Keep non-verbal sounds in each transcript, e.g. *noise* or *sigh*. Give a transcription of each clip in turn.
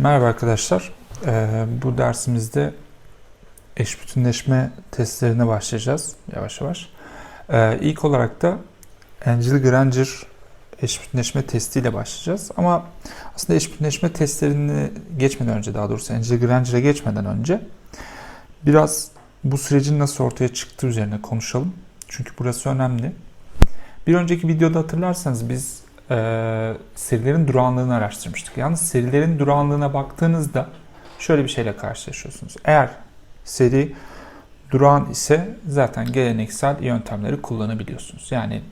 Merhaba arkadaşlar. Ee, bu dersimizde eş bütünleşme testlerine başlayacağız yavaş yavaş. Ee, ilk olarak da Angel Granger eş bütünleşme testiyle başlayacağız. Ama aslında eş bütünleşme testlerini geçmeden önce daha doğrusu Angel Granger'e geçmeden önce biraz bu sürecin nasıl ortaya çıktığı üzerine konuşalım. Çünkü burası önemli. Bir önceki videoda hatırlarsanız biz e, serilerin durağanlığını araştırmıştık. Yalnız serilerin durağanlığına baktığınızda şöyle bir şeyle karşılaşıyorsunuz. Eğer seri durağan ise zaten geleneksel yöntemleri kullanabiliyorsunuz. Yani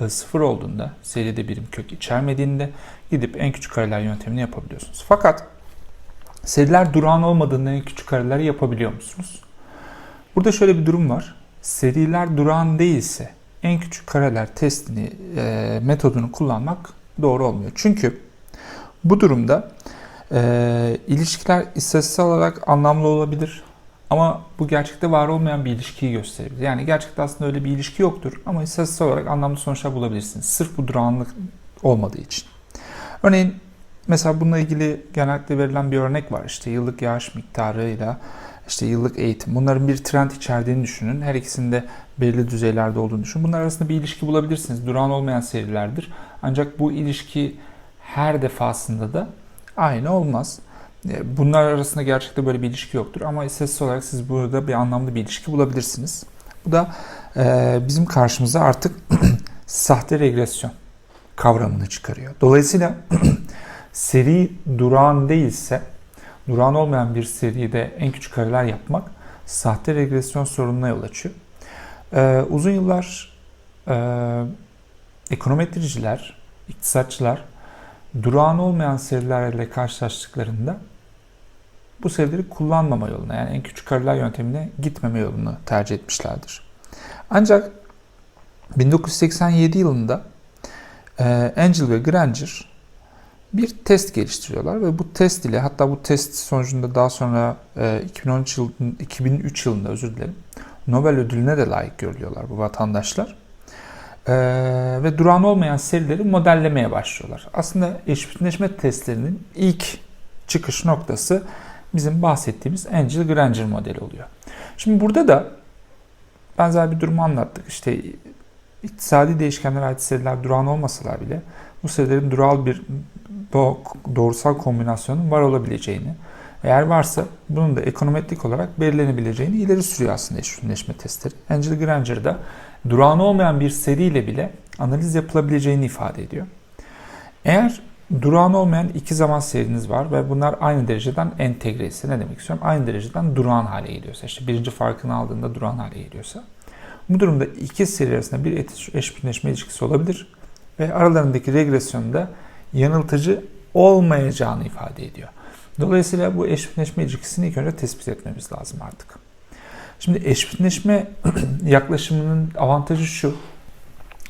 e, sıfır olduğunda, seride birim kök içermediğinde gidip en küçük kareler yöntemini yapabiliyorsunuz. Fakat seriler durağan olmadığında en küçük kareleri yapabiliyor musunuz? Burada şöyle bir durum var. Seriler durağan değilse en küçük kareler testini e, metodunu kullanmak doğru olmuyor. Çünkü bu durumda e, ilişkiler istatistiksel olarak anlamlı olabilir ama bu gerçekte var olmayan bir ilişkiyi gösterebilir. Yani gerçekte aslında öyle bir ilişki yoktur ama istatistiksel olarak anlamlı sonuçlar bulabilirsiniz. Sırf bu durağanlık olmadığı için. Örneğin mesela bununla ilgili genellikle verilen bir örnek var. İşte yıllık yağış miktarıyla işte yıllık eğitim. Bunların bir trend içerdiğini düşünün. Her ikisinde belirli düzeylerde olduğunu düşünün. Bunlar arasında bir ilişki bulabilirsiniz. Duran olmayan serilerdir. Ancak bu ilişki her defasında da aynı olmaz. E, bunlar arasında gerçekten böyle bir ilişki yoktur. Ama istatistik olarak siz burada bir anlamlı bir ilişki bulabilirsiniz. Bu da e, bizim karşımıza artık *clears throat* sahte regresyon kavramını çıkarıyor. Dolayısıyla *clears throat* seri duran değilse duran olmayan bir seride en küçük kareler yapmak sahte regresyon sorununa yol açıyor. Ee, uzun yıllar e, ekonometriciler, iktisatçılar durağan olmayan serilerle karşılaştıklarında bu serileri kullanmama yoluna yani en küçük kareler yöntemine gitmeme yolunu tercih etmişlerdir. Ancak 1987 yılında e, Angel ve Granger bir test geliştiriyorlar ve bu test ile hatta bu test sonucunda daha sonra 2013 yıl, 2003 yılında özür dilerim Nobel ödülüne de layık görülüyorlar bu vatandaşlar. Ee, ve duran olmayan serileri modellemeye başlıyorlar. Aslında eşitleşme testlerinin ilk çıkış noktası bizim bahsettiğimiz Angel Granger modeli oluyor. Şimdi burada da benzer bir durumu anlattık. İşte iktisadi değişkenler ait seriler duran olmasalar bile bu serilerin dural bir doğrusal kombinasyonun var olabileceğini, eğer varsa bunun da ekonometrik olarak belirlenebileceğini ileri sürüyor aslında eşitleşme testleri. Angel Granger'da durağan olmayan bir seriyle bile analiz yapılabileceğini ifade ediyor. Eğer durağan olmayan iki zaman seriniz var ve bunlar aynı dereceden entegre ise ne demek istiyorum? Aynı dereceden durağan hale geliyorsa, işte birinci farkını aldığında durağan hale geliyorsa bu durumda iki seri arasında bir eşitleşme ilişkisi olabilir ve aralarındaki regresyonda yanıltıcı olmayacağını ifade ediyor. Dolayısıyla bu eşitleşme ilişkisini ilk önce tespit etmemiz lazım artık. Şimdi eşitleşme *clears throat* yaklaşımının avantajı şu.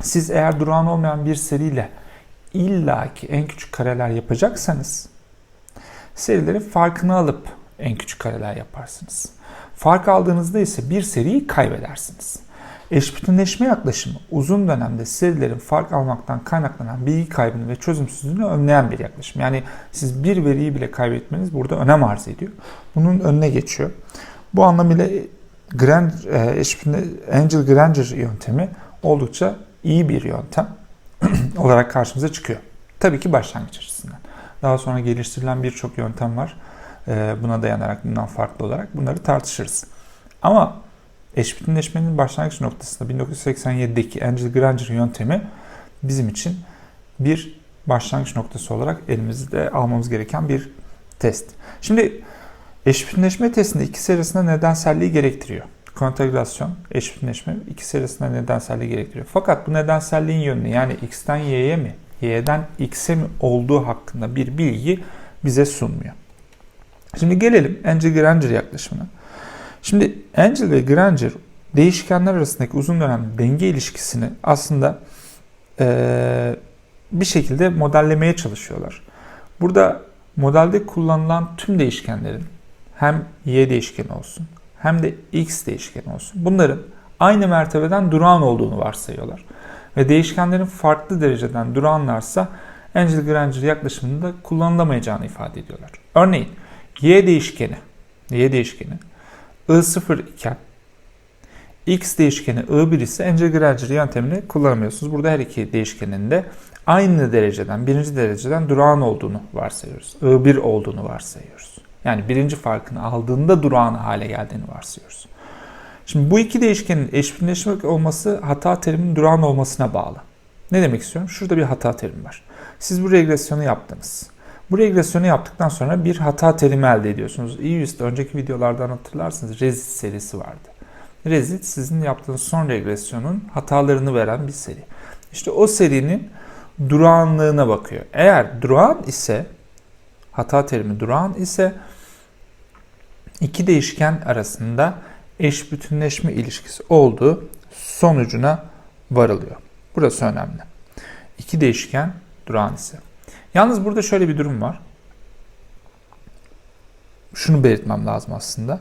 Siz eğer durağan olmayan bir seriyle illaki en küçük kareler yapacaksanız serilerin farkını alıp en küçük kareler yaparsınız. Fark aldığınızda ise bir seriyi kaybedersiniz. Eşbütünleşme yaklaşımı uzun dönemde serilerin fark almaktan kaynaklanan bilgi kaybını ve çözümsüzlüğünü önleyen bir yaklaşım. Yani siz bir veriyi bile kaybetmeniz burada önem arz ediyor. Bunun önüne geçiyor. Bu anlamıyla Grand, e, Angel Granger yöntemi oldukça iyi bir yöntem *clears throat* olarak karşımıza çıkıyor. Tabii ki başlangıç açısından. Daha sonra geliştirilen birçok yöntem var. E, buna dayanarak bundan farklı olarak bunları tartışırız. Ama eşbütünleşmenin başlangıç noktasında 1987'deki Angel Granger yöntemi bizim için bir başlangıç noktası olarak elimizde almamız gereken bir test. Şimdi eşbütünleşme testinde ikisi arasında nedenselliği gerektiriyor. Kontegrasyon, eşbütünleşme ikisi arasında nedenselliği gerektiriyor. Fakat bu nedenselliğin yönünü yani x'ten y'ye mi, y'den x'e mi olduğu hakkında bir bilgi bize sunmuyor. Şimdi gelelim Angel Granger yaklaşımına. Şimdi Angel ve Granger değişkenler arasındaki uzun dönem denge ilişkisini aslında e, bir şekilde modellemeye çalışıyorlar. Burada modelde kullanılan tüm değişkenlerin hem y değişkeni olsun hem de x değişkeni olsun. Bunların aynı mertebeden durağan olduğunu varsayıyorlar. Ve değişkenlerin farklı dereceden durağanlarsa Angel Granger yaklaşımında kullanılamayacağını ifade ediyorlar. Örneğin y değişkeni, y değişkeni I0 iken x değişkeni I1 ise Granger yöntemini kullanamıyorsunuz. Burada her iki değişkenin de aynı dereceden, birinci dereceden durağan olduğunu varsayıyoruz. I1 olduğunu varsayıyoruz. Yani birinci farkını aldığında durağan hale geldiğini varsayıyoruz. Şimdi bu iki değişkenin eşbirleşmek olması hata teriminin durağan olmasına bağlı. Ne demek istiyorum? Şurada bir hata terimi var. Siz bu regresyonu yaptınız. Bu regresyonu yaptıktan sonra bir hata terimi elde ediyorsunuz. EUS'te önceki videolardan hatırlarsınız Rezit serisi vardı. Rezit sizin yaptığınız son regresyonun hatalarını veren bir seri. İşte o serinin durağanlığına bakıyor. Eğer durağan ise hata terimi durağan ise iki değişken arasında eş bütünleşme ilişkisi olduğu sonucuna varılıyor. Burası önemli. İki değişken durağan ise. Yalnız burada şöyle bir durum var. Şunu belirtmem lazım aslında.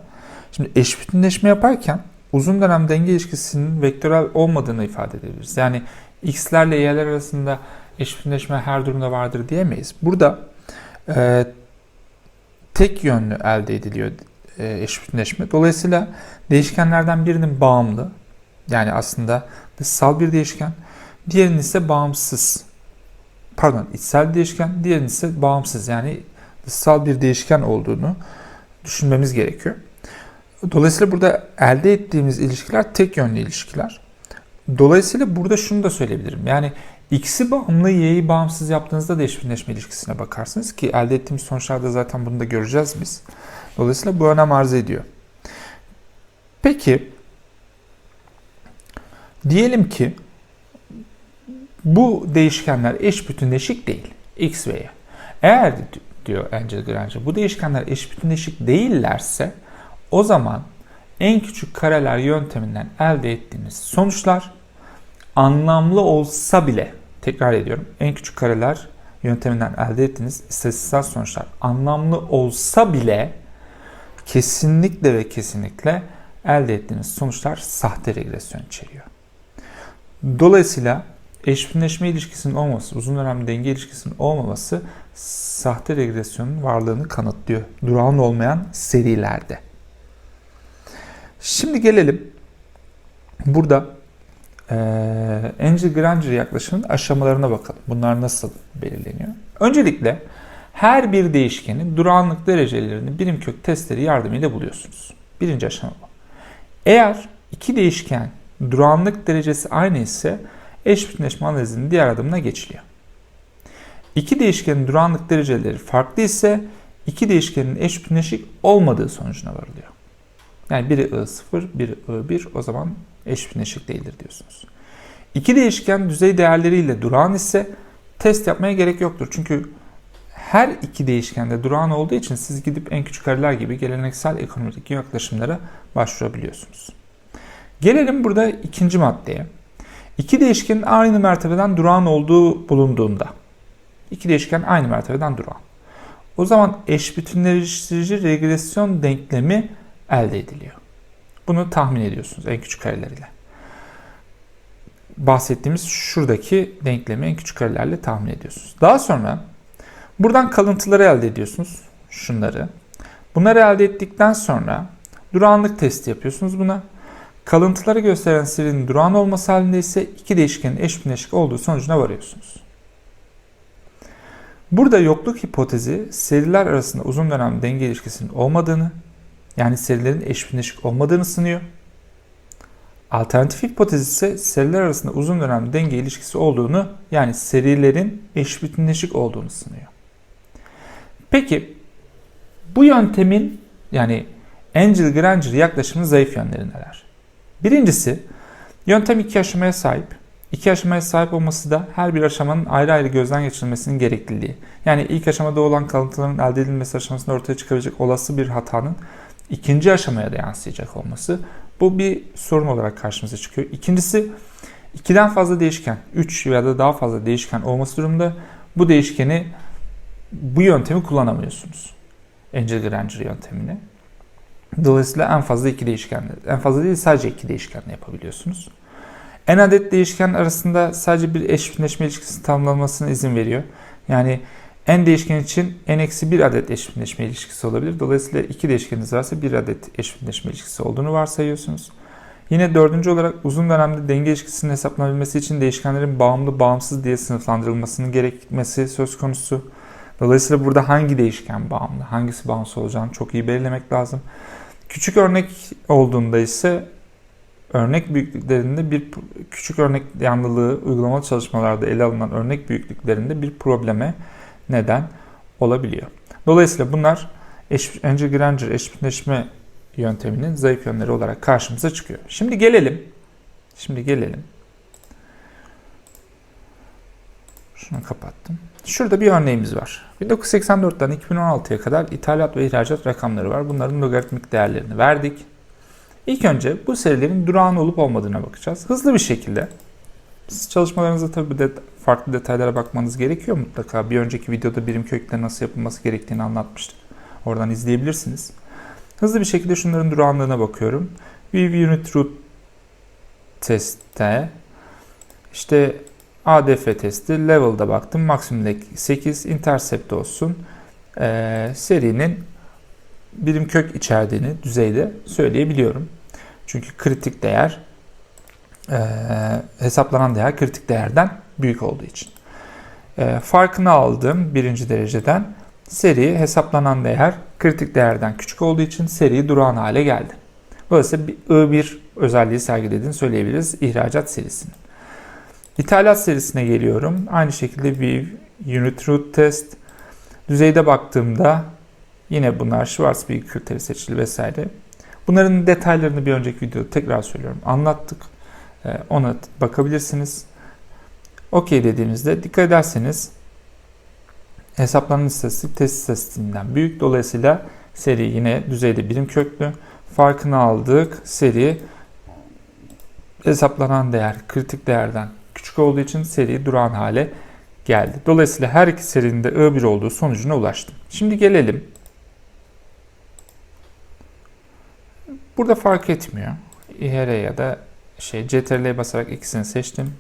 Şimdi eş bütünleşme yaparken uzun dönem denge ilişkisinin vektörel olmadığını ifade edebiliriz. Yani x'lerle y'ler arasında eş bütünleşme her durumda vardır diyemeyiz. Burada e, tek yönlü elde ediliyor e, eş bütünleşme. Dolayısıyla değişkenlerden birinin bağımlı, yani aslında dışsal bir değişken, diğerinin ise bağımsız. Pardon, içsel değişken, diğerinin ise bağımsız. Yani dışsal bir değişken olduğunu düşünmemiz gerekiyor. Dolayısıyla burada elde ettiğimiz ilişkiler tek yönlü ilişkiler. Dolayısıyla burada şunu da söyleyebilirim. Yani x'i bağımlı, y'yi bağımsız yaptığınızda da eşbirleşme ilişkisine bakarsınız ki elde ettiğimiz sonuçlarda zaten bunu da göreceğiz biz. Dolayısıyla bu önem arz ediyor. Peki diyelim ki bu değişkenler eş bütünleşik değil. X ve Y. Eğer diyor Angel Granger bu değişkenler eş bütünleşik değillerse o zaman en küçük kareler yönteminden elde ettiğiniz sonuçlar anlamlı olsa bile tekrar ediyorum en küçük kareler yönteminden elde ettiğiniz istatistiksel sonuçlar anlamlı olsa bile kesinlikle ve kesinlikle elde ettiğiniz sonuçlar sahte regresyon içeriyor. Dolayısıyla eşbirleşme ilişkisinin olması, uzun dönem denge ilişkisinin olmaması sahte regresyonun varlığını kanıtlıyor. Durağan olmayan serilerde. Şimdi gelelim burada e, Angel Granger yaklaşımının aşamalarına bakalım. Bunlar nasıl belirleniyor? Öncelikle her bir değişkenin durağanlık derecelerini birim kök testleri yardımıyla buluyorsunuz. Birinci aşama bu. Eğer iki değişken durağanlık derecesi aynı ise eş bütünleşme analizinin diğer adımına geçiliyor. İki değişkenin durağanlık dereceleri farklı ise iki değişkenin eş bütünleşik olmadığı sonucuna varılıyor. Yani biri I0, biri I1 o zaman eş bütünleşik değildir diyorsunuz. İki değişken düzey değerleriyle durağan ise test yapmaya gerek yoktur. Çünkü her iki değişkende durağan olduğu için siz gidip en küçük kareler gibi geleneksel ekonomideki yaklaşımlara başvurabiliyorsunuz. Gelelim burada ikinci maddeye. İki değişkenin aynı mertebeden durağan olduğu bulunduğunda. İki değişken aynı mertebeden durağan. O zaman eş bütünleştirici regresyon denklemi elde ediliyor. Bunu tahmin ediyorsunuz en küçük kareler ile. Bahsettiğimiz şuradaki denklemi en küçük karelerle tahmin ediyorsunuz. Daha sonra buradan kalıntıları elde ediyorsunuz. Şunları. Bunları elde ettikten sonra durağanlık testi yapıyorsunuz buna. Kalıntıları gösteren serinin durağan olması halinde ise iki değişkenin eş bileşik olduğu sonucuna varıyorsunuz. Burada yokluk hipotezi seriler arasında uzun dönem denge ilişkisinin olmadığını, yani serilerin eş bileşik olmadığını sınıyor. Alternatif hipotez ise seriler arasında uzun dönem denge ilişkisi olduğunu, yani serilerin eş bütünleşik olduğunu sınıyor. Peki bu yöntemin yani Angel Granger yaklaşımının zayıf yönleri neler? Birincisi yöntem iki aşamaya sahip. İki aşamaya sahip olması da her bir aşamanın ayrı ayrı gözden geçirilmesinin gerekliliği. Yani ilk aşamada olan kalıntıların elde edilmesi aşamasında ortaya çıkabilecek olası bir hatanın ikinci aşamaya da yansıyacak olması. Bu bir sorun olarak karşımıza çıkıyor. İkincisi ikiden fazla değişken, 3 ya da daha fazla değişken olması durumunda bu değişkeni bu yöntemi kullanamıyorsunuz. Angel Granger yöntemini. Dolayısıyla en fazla iki değişkenle, en fazla değil sadece iki değişkenle yapabiliyorsunuz. En adet değişken arasında sadece bir eşleşme ilişkisinin tamamlanmasına izin veriyor. Yani n değişken için n eksi 1 adet eş bütünleşme ilişkisi olabilir. Dolayısıyla 2 değişkeniniz varsa 1 adet eş bütünleşme ilişkisi olduğunu varsayıyorsunuz. Yine dördüncü olarak uzun dönemde denge ilişkisinin hesaplanabilmesi için değişkenlerin bağımlı bağımsız diye sınıflandırılmasının gerekmesi söz konusu. Dolayısıyla burada hangi değişken bağımlı, hangisi bağımsız olacağını çok iyi belirlemek lazım. Küçük örnek olduğunda ise örnek büyüklüklerinde bir küçük örnek yanlılığı uygulamalı çalışmalarda ele alınan örnek büyüklüklerinde bir probleme neden olabiliyor. Dolayısıyla bunlar eş, Angel Granger eşitleşme yönteminin zayıf yönleri olarak karşımıza çıkıyor. Şimdi gelelim. Şimdi gelelim. Şunu kapattım. Şurada bir örneğimiz var. 1984'ten 2016'ya kadar ithalat ve ihracat rakamları var. Bunların logaritmik değerlerini verdik. İlk önce bu serilerin durağan olup olmadığına bakacağız. Hızlı bir şekilde. Siz çalışmalarınızda tabii de farklı detaylara bakmanız gerekiyor mutlaka. Bir önceki videoda birim kökleri nasıl yapılması gerektiğini anlatmıştık. Oradan izleyebilirsiniz. Hızlı bir şekilde şunların durağanlığına bakıyorum. View Unit Root testte işte ADF testi level'da baktım. Maksimum 8 intercept olsun. Ee, serinin birim kök içerdiğini düzeyde söyleyebiliyorum. Çünkü kritik değer e, hesaplanan değer kritik değerden büyük olduğu için. E, farkını aldım birinci dereceden. Seri hesaplanan değer kritik değerden küçük olduğu için seri durağan hale geldi. Dolayısıyla bir I1 özelliği sergilediğini söyleyebiliriz ihracat serisinin. İthalat serisine geliyorum. Aynı şekilde bir unit root test. Düzeyde baktığımda yine bunlar Schwarzschild kriteri seçili vesaire. Bunların detaylarını bir önceki videoda tekrar söylüyorum. Anlattık. Ona bakabilirsiniz. Okey dediğimizde dikkat ederseniz hesaplanan istatistik test istatistiğinden büyük. Dolayısıyla seri yine düzeyde birim köklü. Farkını aldık. Seri hesaplanan değer kritik değerden küçük olduğu için seri duran hale geldi. Dolayısıyla her iki serinin de I1 olduğu sonucuna ulaştım. Şimdi gelelim. Burada fark etmiyor. IHR ya da şey CTRL'ye basarak ikisini seçtim.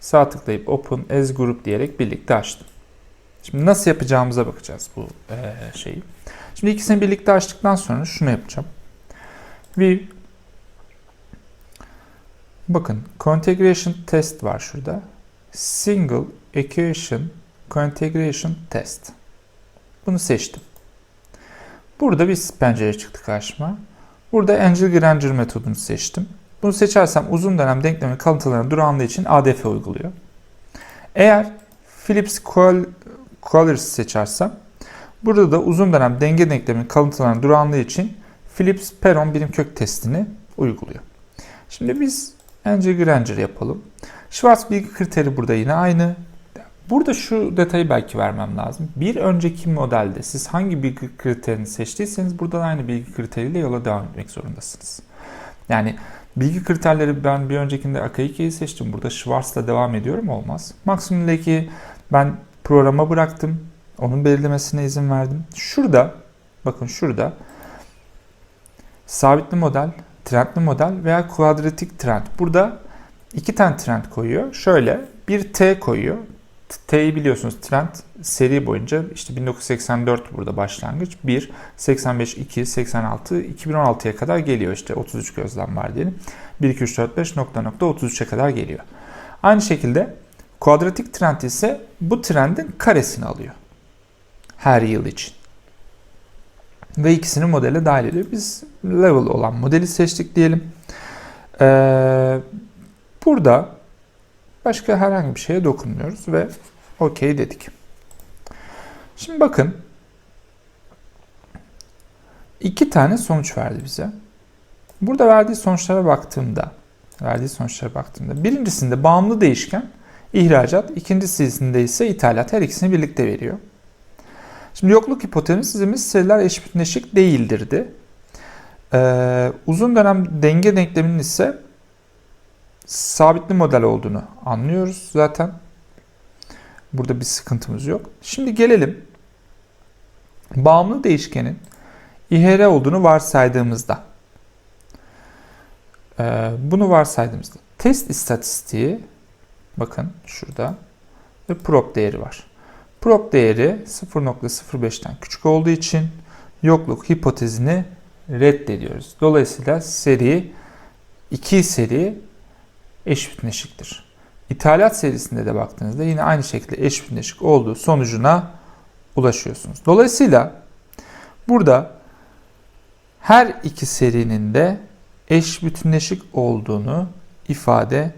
Sağ tıklayıp Open as Group diyerek birlikte açtım. Şimdi nasıl yapacağımıza bakacağız bu e, şeyi. Şimdi ikisini birlikte açtıktan sonra şunu yapacağım. View Bakın Configuration Test var şurada. Single Equation Configuration Test. Bunu seçtim. Burada bir pencere çıktı karşıma. Burada Angel Granger metodunu seçtim. Bunu seçersem uzun dönem denklemin kalıntılarının durağanlığı için ADF uyguluyor. Eğer Phillips Colors seçersem burada da uzun dönem denge denklemin kalıntılarının durağanlığı için Phillips Perron birim kök testini uyguluyor. Şimdi biz Angel Granger yapalım. Schwarz bilgi kriteri burada yine aynı. Burada şu detayı belki vermem lazım. Bir önceki modelde siz hangi bilgi kriterini seçtiyseniz burada da aynı bilgi kriteriyle yola devam etmek zorundasınız. Yani bilgi kriterleri ben bir öncekinde Akaike'yi seçtim. Burada Schwarz'la devam ediyorum olmaz. Maksimum Lake'i ben programa bıraktım. Onun belirlemesine izin verdim. Şurada bakın şurada sabitli model, trendli model veya kuadratik trend. Burada iki tane trend koyuyor. Şöyle bir T koyuyor. T'yi biliyorsunuz trend seri boyunca işte 1984 burada başlangıç. 1, 85, 2, 86, 2016'ya kadar geliyor işte 33 gözlem var diyelim. 1, 2, 3, 4, 5 nokta nokta 33'e kadar geliyor. Aynı şekilde kuadratik trend ise bu trendin karesini alıyor. Her yıl için. Ve ikisini modele dahil ediyor. Biz level olan modeli seçtik diyelim. Ee, burada Başka herhangi bir şeye dokunmuyoruz ve OK dedik. Şimdi bakın. iki tane sonuç verdi bize. Burada verdiği sonuçlara baktığımda, verdiği sonuçlara baktığımda birincisinde bağımlı değişken ihracat, ikincisinde ise ithalat her ikisini birlikte veriyor. Şimdi yokluk hipotezimiz seriler eşbitleşik değildirdi. Ee, uzun dönem denge denkleminin ise sabitli model olduğunu anlıyoruz zaten. Burada bir sıkıntımız yok. Şimdi gelelim bağımlı değişkenin IHR olduğunu varsaydığımızda. Ee, bunu varsaydığımızda test istatistiği bakın şurada ve prop değeri var. Prop değeri 0.05'ten küçük olduğu için yokluk hipotezini reddediyoruz. Dolayısıyla seri 2 seri eş. İthalat serisinde de baktığınızda yine aynı şekilde eş olduğu sonucuna ulaşıyorsunuz. Dolayısıyla burada her iki serinin de eş bütünleşik olduğunu ifade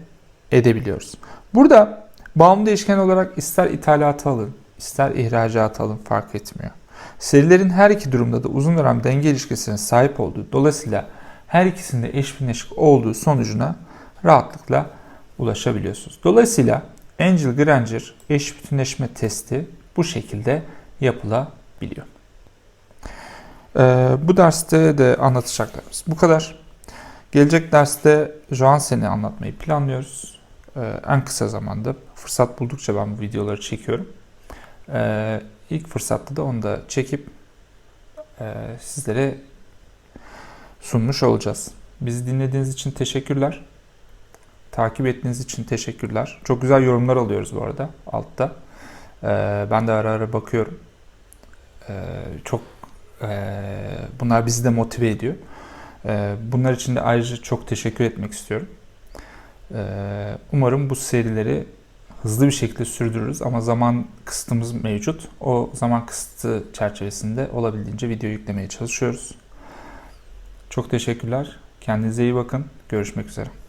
edebiliyoruz. Burada bağımlı değişken olarak ister ithalatı alın, ister ihracatı alın fark etmiyor. Serilerin her iki durumda da uzun dönem denge ilişkisine sahip olduğu dolayısıyla her ikisinde eş bütünleşik olduğu sonucuna rahatlıkla ulaşabiliyorsunuz. Dolayısıyla Angel Granger eş bütünleşme testi bu şekilde yapılabiliyor. Ee, bu derste de anlatacaklarımız bu kadar. Gelecek derste Johansen'i anlatmayı planlıyoruz. Ee, en kısa zamanda fırsat buldukça ben bu videoları çekiyorum. Ee, ilk fırsatta da onu da çekip e, sizlere sunmuş olacağız. Bizi dinlediğiniz için teşekkürler. Takip ettiğiniz için teşekkürler. Çok güzel yorumlar alıyoruz bu arada altta. Ee, ben de ara ara bakıyorum. Ee, çok e, bunlar bizi de motive ediyor. Ee, bunlar için de ayrıca çok teşekkür etmek istiyorum. Ee, umarım bu serileri hızlı bir şekilde sürdürürüz ama zaman kısıtımız mevcut. O zaman kısıtı çerçevesinde olabildiğince video yüklemeye çalışıyoruz. Çok teşekkürler. Kendinize iyi bakın. Görüşmek üzere.